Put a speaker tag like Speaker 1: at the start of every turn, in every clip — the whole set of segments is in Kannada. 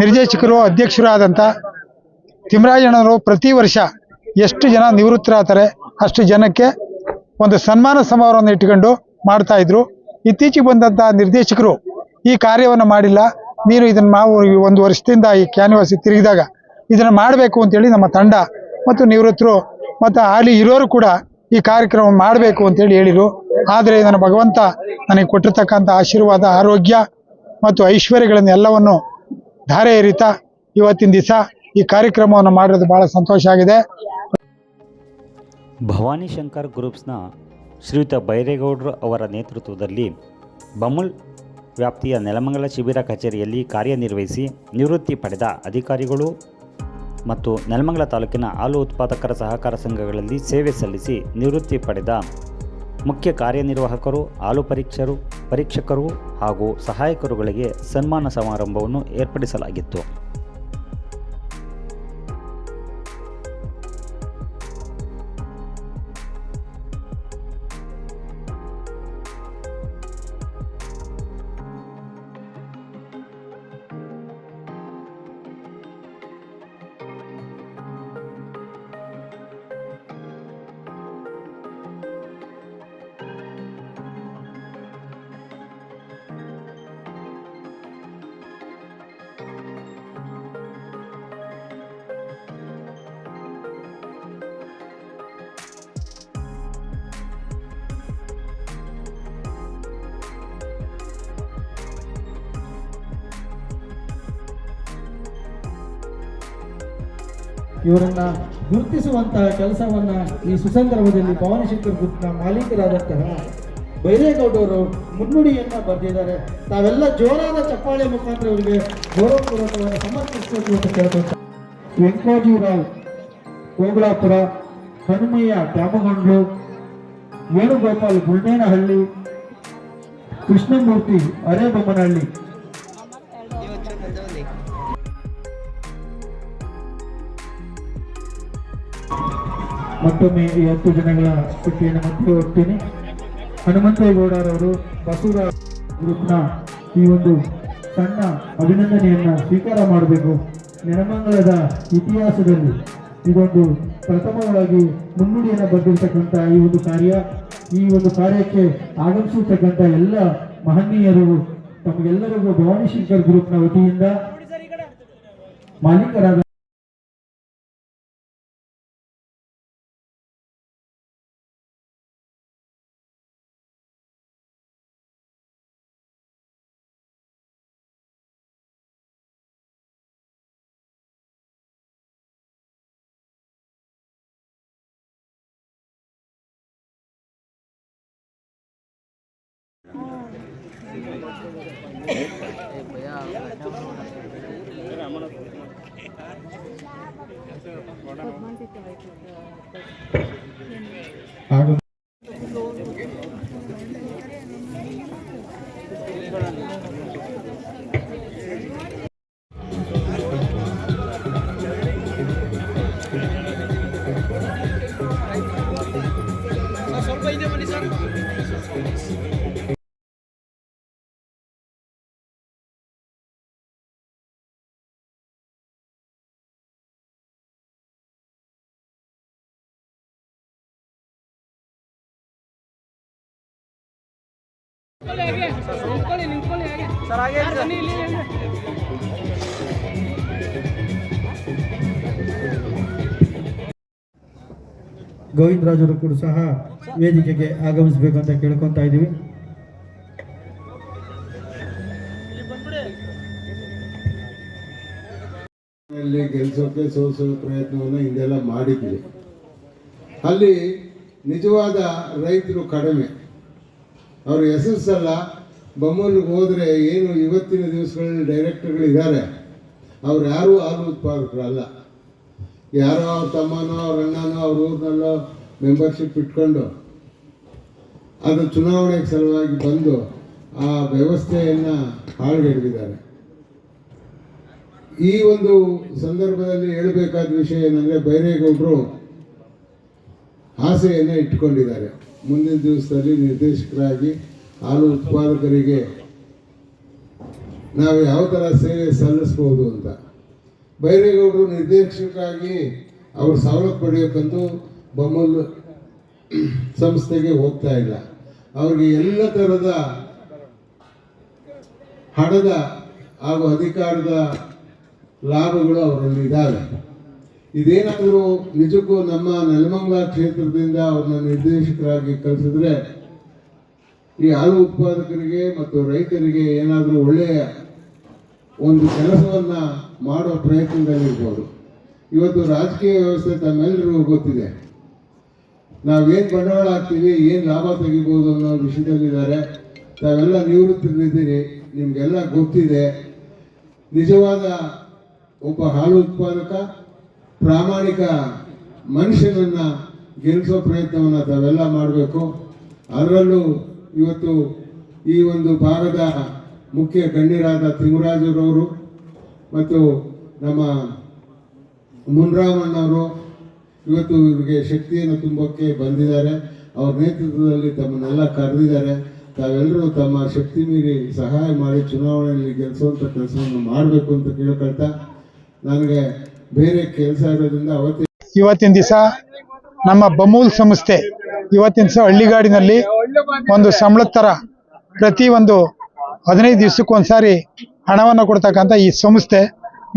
Speaker 1: ನಿರ್ದೇಶಕರು ಅಧ್ಯಕ್ಷರಾದಂಥ ಆದಂಥ ತಿಮ್ಮರಾಜಣ್ಣವರು ಪ್ರತಿ ವರ್ಷ ಎಷ್ಟು ಜನ ನಿವೃತ್ತರಾಗ್ತಾರೆ, ಅಷ್ಟು ಜನಕ್ಕೆ ಒಂದು ಸನ್ಮಾನ ಸಮಾರಂಭವನ್ನು ಇಟ್ಕೊಂಡು ಮಾಡ್ತಾ ಇದ್ರು. ಇತ್ತೀಚೆಗೆ ಬಂದಂಥ ನಿರ್ದೇಶಕರು ಈ ಕಾರ್ಯವನ್ನು ಮಾಡಿಲ್ಲ. ನೀನು ಇದನ್ನು ನಾವು ಒಂದು ವರ್ಷದಿಂದ ಈ ಕ್ಯಾನ್ವಾಸಿ ತಿರುಗಿದಾಗ ಇದನ್ನು ಮಾಡಬೇಕು ಅಂತೇಳಿ ನಮ್ಮ ತಂಡ ಮತ್ತು ನಿವೃತ್ತರು ಮತ್ತು ಅಲ್ಲಿ ಇರೋರು ಕೂಡ ಈ ಕಾರ್ಯಕ್ರಮ ಮಾಡಬೇಕು ಅಂತೇಳಿ ಹೇಳಿದರು. ಆದರೆ ನನ್ನ ಭಗವಂತ ನನಗೆ ಕೊಟ್ಟಿರ್ತಕ್ಕಂಥ ಆಶೀರ್ವಾದ, ಆರೋಗ್ಯ ಮತ್ತು ಐಶ್ವರ್ಯಗಳನ್ನು ಎಲ್ಲವನ್ನು ಧಾರೆ ಎರಿತಾ ಇವತ್ತಿನ ದಿವಸ ಈ ಕಾರ್ಯಕ್ರಮವನ್ನು ಮಾಡಿರೋದು ಭಾಳ ಸಂತೋಷ ಆಗಿದೆ.
Speaker 2: ಭವಾನಿ ಶಂಕರ್ ಗ್ರೂಪ್ಸ್ನ ಶ್ರೀಯುತ ಬೈರೇಗೌಡರು ಅವರ ನೇತೃತ್ವದಲ್ಲಿ ಬಮುಲ್ ವ್ಯಾಪ್ತಿಯ ನೆಲಮಂಗಲ ಶಿಬಿರ ಕಚೇರಿಯಲ್ಲಿ ಕಾರ್ಯನಿರ್ವಹಿಸಿ ನಿವೃತ್ತಿ ಪಡೆದ ಅಧಿಕಾರಿಗಳು ಮತ್ತು ನೆಲಮಂಗಲ ತಾಲೂಕಿನ ಹಾಲು ಉತ್ಪಾದಕರ ಸಹಕಾರ ಸಂಘಗಳಲ್ಲಿ ಸೇವೆ ಸಲ್ಲಿಸಿ ನಿವೃತ್ತಿ ಪಡೆದ ಮುಖ್ಯ ಕಾರ್ಯನಿರ್ವಾಹಕರು, ಹಾಲು ಪರೀಕ್ಷರು, ಪರೀಕ್ಷಕರು ಹಾಗೂ ಸಹಾಯಕರುಗಳಿಗೆ ಸನ್ಮಾನ ಸಮಾರಂಭವನ್ನು ಏರ್ಪಡಿಸಲಾಗಿತ್ತು.
Speaker 3: ಇವರನ್ನ ಗುರುತಿಸುವಂತಹ ಕೆಲಸವನ್ನ ಈ ಸುಸಂದರ್ಭದಲ್ಲಿ ಭವಾನಿಶಂಕರ್ ಗುರುತಿನ ಮಾಲೀಕರಾದಂತಹ ಬೈರೇಗೌಡರು ಮುನ್ನುಡಿಯನ್ನ ಬರೆದಿದ್ದಾರೆ. ತಾವೆಲ್ಲ ಜೋರಾದ ಚಪ್ಪಾಳೆ ಮುಖಾಂತರ ಇವರಿಗೆ ಗೌರವಪೂರ್ವಕವಾಗಿ ಸಮರ್ಪಿಸಬೇಕು ಅಂತ ಕೇಳ್ಕೊಂತ ವೆಂಕಟಾಜಿರಾವ್ ಕೋಗಲಾಪುರ ಹನುಮಯ್ಯ ದ್ಯಾಮಗೊಂಡ್ಲು ವೇಣುಗೋಪಾಲ್ ಗುಲ್ಡೇನಹಳ್ಳಿ ಕೃಷ್ಣಮೂರ್ತಿ ಅರೇಬೊಮ್ಮನಹಳ್ಳಿ. ಮತ್ತೊಮ್ಮೆ ಈ ಹತ್ತು ಜನಗಳ ಪಟ್ಟಿಯನ್ನು ಮತ್ತೆ ಹೋಗ್ತೀನಿ ಹನುಮಂತೇಗೌಡರವರು ಬಸವರಾಜ್ ಗ್ರೂಪ್ನ ಈ ಒಂದು ಸಣ್ಣ ಅಭಿನಂದನೆಯನ್ನು ಸ್ವೀಕಾರ ಮಾಡಬೇಕು. ನೆಲಮಂಗಲದ ಇತಿಹಾಸದಲ್ಲಿ ಇದೊಂದು ಪ್ರಥಮವಾಗಿ ಮುನ್ನುಡಿಯನ್ನು ಬರೆದಿರ್ತಕ್ಕಂಥ ಈ ಒಂದು ಕಾರ್ಯ, ಈ ಒಂದು ಕಾರ್ಯಕ್ಕೆ ಆಗಮಿಸಿರ್ತಕ್ಕಂಥ ಎಲ್ಲ ಮಹನೀಯರು, ತಮಗೆಲ್ಲರಿಗೂ ಭವಾನಿ ಶಂಕರ್ ಗ್ರೂಪ್ನ ವತಿಯಿಂದ ಮಾಲೀಕರಾದ ಆಗ ಹಾಗೂ. ಗೋವಿಂದರಾಜರು ಕೂಡ ಸಹ ವೇದಿಕೆಗೆ ಆಗಮಿಸಬೇಕು ಅಂತ ಕೇಳ್ಕೊತಾ ಇದ್ದೀವಿ.
Speaker 4: ಅಲ್ಲಿ ಗೆಲ್ಸೋಕೆ ಸೋಸೋ ಪ್ರಯತ್ನವನ್ನು ಹಿಂದೆಲ್ಲ ಮಾಡಿದ್ವಿ ಅಲ್ಲಿ ನಿಜವಾದ ರೈತರು ಕಡಿಮೆ. ಅವರು ಯಶಸ್ಸಲ್ಲ ಬೊಮ್ಮನಿಗೆ ಹೋದರೆ ಏನು ಇವತ್ತಿನ ದಿವಸಗಳಲ್ಲಿ ಡೈರೆಕ್ಟರ್ಗಳಿದ್ದಾರೆ. ಅವ್ರು ಯಾರೂ ಹಾಲು ಉತ್ಪಾದಕರಲ್ಲ ಯಾರೋ ಅವ್ರ ತಮ್ಮನೋ ಅವ್ರ ಅಣ್ಣನೋ ಅವ್ರ ಊರಿನಲ್ಲೋ ಮೆಂಬರ್ಶಿಪ್ ಇಟ್ಕೊಂಡು ಅದು ಚುನಾವಣೆಗೆ ಸಲುವಾಗಿ ಬಂದು ಆ ವ್ಯವಸ್ಥೆಯನ್ನು ಹಾಳುಗೆಡವಿದ್ದಾರೆ. ಈ ಒಂದು ಸಂದರ್ಭದಲ್ಲಿ ಹೇಳಬೇಕಾದ ವಿಷಯ ಏನಂದರೆ ಬೈರೇಗೌಡರು ಆಸೆಯನ್ನು ಇಟ್ಕೊಂಡಿದ್ದಾರೆ. ಮುಂದಿನ ದಿವಸದಲ್ಲಿ ನಿರ್ದೇಶಕರಾಗಿ ಹಾಲು ಉತ್ಪಾದಕರಿಗೆ ನಾವು ಯಾವ ಥರ ಸೇವೆ ಸಲ್ಲಿಸ್ಬೋದು ಅಂತ. ಬೈರೇಗೌಡರು ನಿರ್ದೇಶಕರಾಗಿ ಅವರು ಸವಲತ್ತು ಪಡೆಯೋಕ್ಕಂತೂ ಬೊಮ್ಮಲ್ ಸಂಸ್ಥೆಗೆ ಹೋಗ್ತಾ ಇಲ್ಲ. ಅವ್ರಿಗೆ ಎಲ್ಲ ಥರದ ಹಣದ ಹಾಗೂ ಅಧಿಕಾರದ ಲಾಭಗಳು ಅವರಲ್ಲಿ ಇದ್ದಾವೆ ಇದೇನಾದರೂ ನಿಜಕ್ಕೂ ನಮ್ಮ ನೆಲಮಂಗಲ ಕ್ಷೇತ್ರದಿಂದ ಅವ್ರನ್ನ ನಿರ್ದೇಶಕರಾಗಿ ಕಳಿಸಿದ್ರೆ ಈ ಹಾಲು ಉತ್ಪಾದಕರಿಗೆ ಮತ್ತು ರೈತರಿಗೆ ಏನಾದರೂ ಒಳ್ಳೆಯ ಒಂದು ಕೆಲಸವನ್ನು ಮಾಡೋ ಪ್ರಯತ್ನದಲ್ಲಿರ್ಬೋದು ಇವತ್ತು ರಾಜಕೀಯ ವ್ಯವಸ್ಥೆ ತಮ್ಮೆಲ್ಲರಿಗೂ ಗೊತ್ತಿದೆ. ನಾವೇನು ಬಂಡವಾಳ ಹಾಕ್ತೀವಿ, ಏನು ಲಾಭ ತೆಗಿಬೋದು ಅನ್ನೋ ವಿಷಯದಲ್ಲಿದ್ದಾರೆ. ತಾವೆಲ್ಲ ನಿವೃತ್ತರಿದ್ದೀರಿ, ನಿಮಗೆಲ್ಲ ಗೊತ್ತಿದೆ. ನಿಜವಾದ ಒಬ್ಬ ಹಾಲು ಉತ್ಪಾದಕ ಪ್ರಾಮಾಣಿಕ ಮನುಷ್ಯನನ್ನ ಗೆಲ್ಲಿಸೋ ಪ್ರಯತ್ನವನ್ನು ತಾವೆಲ್ಲ ಮಾಡಬೇಕು. ಅದರಲ್ಲೂ ಇವತ್ತು ಈ ಒಂದು ಭಾಗದ ಮುಖ್ಯ ಗಣ್ಯರಾದ ತಿಮ್ಮರಾಜರವರು ಮತ್ತು ನಮ್ಮ ಮುನ್ರಾಮಣ್ಣವರು ಇವತ್ತು ಇವರಿಗೆ ಶಕ್ತಿಯನ್ನು ತುಂಬಕ್ಕೆ ಬಂದಿದ್ದಾರೆ. ಅವ್ರ ನೇತೃತ್ವದಲ್ಲಿ ತಮ್ಮನ್ನೆಲ್ಲ ಕರೆದಿದ್ದಾರೆ. ತಾವೆಲ್ಲರೂ ತಮ್ಮ ಶಕ್ತಿ ಮೀರಿ ಸಹಾಯ ಮಾಡಿ ಚುನಾವಣೆಯಲ್ಲಿ ಗೆಲ್ಲಿಸುವಂಥ ಕೆಲಸವನ್ನು ಮಾಡಬೇಕು ಅಂತ ಕೇಳ್ಕೊಳ್ತಾ, ನನಗೆ ಬೇರೆ ಕೆಲಸ ಇರೋದ್ರಿಂದ ಅವತ್ತೇ
Speaker 1: ಇವತ್ತಿನ ದಿವಸ ನಮ್ಮ ಬಮೂಲ್ ಸಂಸ್ಥೆ, ಇವತ್ತಿನ ದಿವಸ ಹಳ್ಳಿಗಾಡಿನಲ್ಲಿ ಒಂದು ಸಂಬಳದ ಥರ ಪ್ರತಿ ಒಂದು ಹದಿನೈದು ದಿವಸಕ್ಕೆ ಒಂದ್ಸಾರಿ ಹಣವನ್ನು ಕೊಡ್ತಕ್ಕಂಥ ಈ ಸಂಸ್ಥೆ.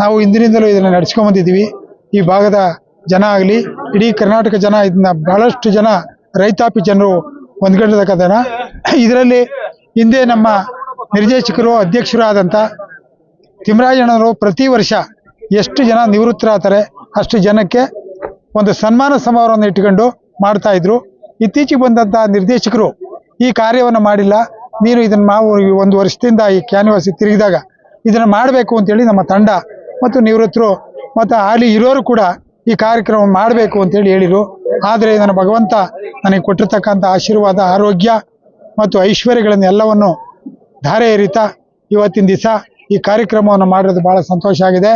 Speaker 1: ನಾವು ಹಿಂದಿನಿಂದಲೂ ಇದನ್ನು ನಡೆಸ್ಕೊಂಬಂದಿದ್ದೀವಿ ಈ ಭಾಗದ ಜನ ಆಗಲಿ, ಇಡೀ ಕರ್ನಾಟಕ ಜನ, ಇದನ್ನ ಬಹಳಷ್ಟು ಜನ, ರೈತಾಪಿ ಜನರು ಹೊಂದ್ಕೊಂಡಿರ್ತಕ್ಕಂಥ ಇದರಲ್ಲಿ ಹಿಂದೆ ನಮ್ಮ ನಿರ್ದೇಶಕರು, ಅಧ್ಯಕ್ಷರು ಆದಂಥ ತಿಮ್ಮರಾಜಣ್ಣವರು ಪ್ರತಿ ವರ್ಷ ಎಷ್ಟು ಜನ ನಿವೃತ್ತರಾಗ್ತಾರೆ ಅಷ್ಟು ಜನಕ್ಕೆ ಒಂದು ಸನ್ಮಾನ ಸಮಾರಂಭವನ್ನು ಇಟ್ಕೊಂಡು ಮಾಡ್ತಾ ಇದ್ರು. ಇತ್ತೀಚೆಗೆ ಬಂದಂಥ ನಿರ್ದೇಶಕರು ಈ ಕಾರ್ಯವನ್ನು ಮಾಡಿಲ್ಲ. ನೀನು ಇದನ್ನು ನಾವು ಒಂದು ವರ್ಷದಿಂದ ಈ ಕ್ಯಾನ್ವಾಸಿ ತಿರುಗಿದಾಗ ಇದನ್ನು ಮಾಡಬೇಕು ಅಂತೇಳಿ ನಮ್ಮ ತಂಡ ಮತ್ತು ನಿವೃತ್ತರು ಮತ್ತು ಅಲ್ಲಿ ಇರೋರು ಕೂಡ ಈ ಕಾರ್ಯಕ್ರಮ ಮಾಡಬೇಕು ಅಂತೇಳಿ ಹೇಳಿದರು. ಆದರೆ ನನ್ನ ಭಗವಂತ ನನಗೆ ಕೊಟ್ಟಿರ್ತಕ್ಕಂಥ ಆಶೀರ್ವಾದ, ಆರೋಗ್ಯ ಮತ್ತು ಐಶ್ವರ್ಯಗಳನ್ನು ಎಲ್ಲವನ್ನು ಧಾರೆ ಏರಿತಾ ಇವತ್ತಿನ ದಿವಸ ಈ ಕಾರ್ಯಕ್ರಮವನ್ನು ಮಾಡಿರೋದು ಬಹಳ ಸಂತೋಷ ಆಗಿದೆ.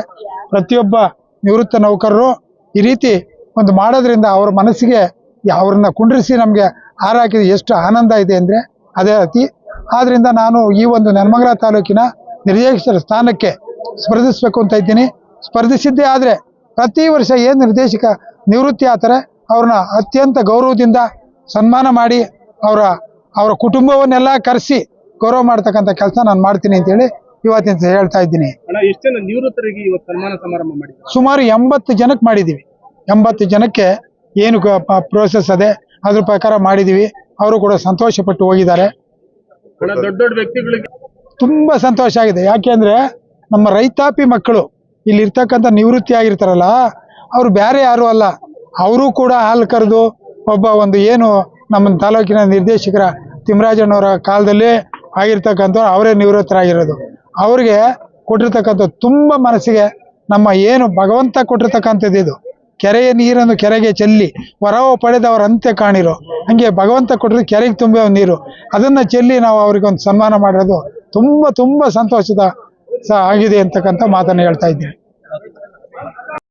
Speaker 1: ಪ್ರತಿಯೊಬ್ಬ ನಿವೃತ್ತ ನೌಕರರು ಈ ರೀತಿ ಒಂದು ಮಾಡೋದ್ರಿಂದ ಅವರ ಮನಸ್ಸಿಗೆ ಅವ್ರನ್ನ ಕುಂಡ್ರಿಸಿ ನಮಗೆ ಹಾರಾಕಿದ ಎಷ್ಟು ಆನಂದ ಇದೆ ಅಂದರೆ ಅದೇ ಅತಿ ಆದ್ದರಿಂದ ನಾನು ಈ ಒಂದು ನೆಲಮಂಗಲ ತಾಲೂಕಿನ ನಿರ್ದೇಶಕರ ಸ್ಥಾನಕ್ಕೆ ಸ್ಪರ್ಧಿಸಬೇಕು ಅಂತ ಇದ್ದೀನಿ. ಸ್ಪರ್ಧಿಸಿದ್ದೇ ಆದರೆ ಪ್ರತಿ ವರ್ಷ ಏನು ನಿರ್ದೇಶಕ ನಿವೃತ್ತಿ ಆಗ್ತಾರೆ ಅವ್ರನ್ನ ಅತ್ಯಂತ ಗೌರವದಿಂದ ಸನ್ಮಾನ ಮಾಡಿ ಅವರ ಅವರ ಕುಟುಂಬವನ್ನೆಲ್ಲ ಕರೆಸಿ ಗೌರವ ಮಾಡ್ತಕ್ಕಂಥ ಕೆಲಸ ನಾನು ಮಾಡ್ತೀನಿ ಅಂತೇಳಿ ಇವತ್ತಿನ ಹೇಳ್ತಾ ಇದ್ದೀನಿ.
Speaker 5: ನಿವೃತ್ತರಿಗೆ ಇವತ್ತು ಸನ್ಮಾನ ಸಮಾರಂಭ
Speaker 1: ಸುಮಾರು ಎಂಬತ್ತು ಜನಕ್ಕೆ ಮಾಡಿದೀವಿ ಎಂಬತ್ತು ಜನಕ್ಕೆ ಏನು ಪ್ರೋಸೆಸ್ ಅದೇ ಅದ್ರ ಪ್ರಕಾರ ಮಾಡಿದೀವಿ ಅವರು ಕೂಡ ಸಂತೋಷ ಪಟ್ಟು ಹೋಗಿದ್ದಾರೆ.
Speaker 5: ತುಂಬಾ ದೊಡ್ಡ ದೊಡ್ಡ ವ್ಯಕ್ತಿಗಳಿಗೆ
Speaker 1: ತುಂಬಾ ಸಂತೋಷ ಆಗಿದೆ. ಯಾಕೆಂದ್ರೆ ನಮ್ಮ ರೈತಾಪಿ ಮಕ್ಕಳು ಇಲ್ಲಿ ಇರ್ತಕ್ಕಂತ ನಿವೃತ್ತಿ ಆಗಿರ್ತಾರಲ್ಲ ಅವರು ಬೇರೆ ಯಾರು ಅಲ್ಲ. ಅವರು ಕೂಡ ಹಾಲು ಕರೆದು ಒಬ್ಬ ಒಂದು ಏನು ನಮ್ಮ ತಾಲೂಕಿನ ನಿರ್ದೇಶಕರ ತಿಮ್ಮರಾಜಣ್ಣವರ ಕಾಲದಲ್ಲಿ ಆಗಿರ್ತಕ್ಕಂಥವ್ರು ಅವರೇ ನಿವೃತ್ತರಾಗಿರೋದು. ಅವ್ರಿಗೆ ಕೊಟ್ಟಿರ್ತಕ್ಕಂಥ ತುಂಬ ಮನಸ್ಸಿಗೆ ನಮ್ಮ ಏನು ಭಗವಂತ ಕೊಟ್ಟಿರ್ತಕ್ಕಂಥದ್ದು ಇದು. ಕೆರೆಯ ನೀರನ್ನು ಕೆರೆಗೆ ಚೆಲ್ಲಿ ವರವ ಪಡೆದವರ ಅಂತ್ಯ ಕಾಣಿರೋ. ಹಂಗೆ ಭಗವಂತ ಕೊಟ್ಟರೆ ಕೆರೆಗೆ ತುಂಬ ನೀರು. ಅದನ್ನ ಚೆಲ್ಲಿ ನಾವು ಅವ್ರಿಗೆ ಒಂದು ಸನ್ಮಾನ ಮಾಡಿರೋದು ತುಂಬ ತುಂಬ ಸಂತೋಷದ ಸ ಆಗಿದೆ ಅಂತಕ್ಕಂಥ ಮಾತನ್ನು ಹೇಳ್ತಾ ಇದ್ದೀನಿ.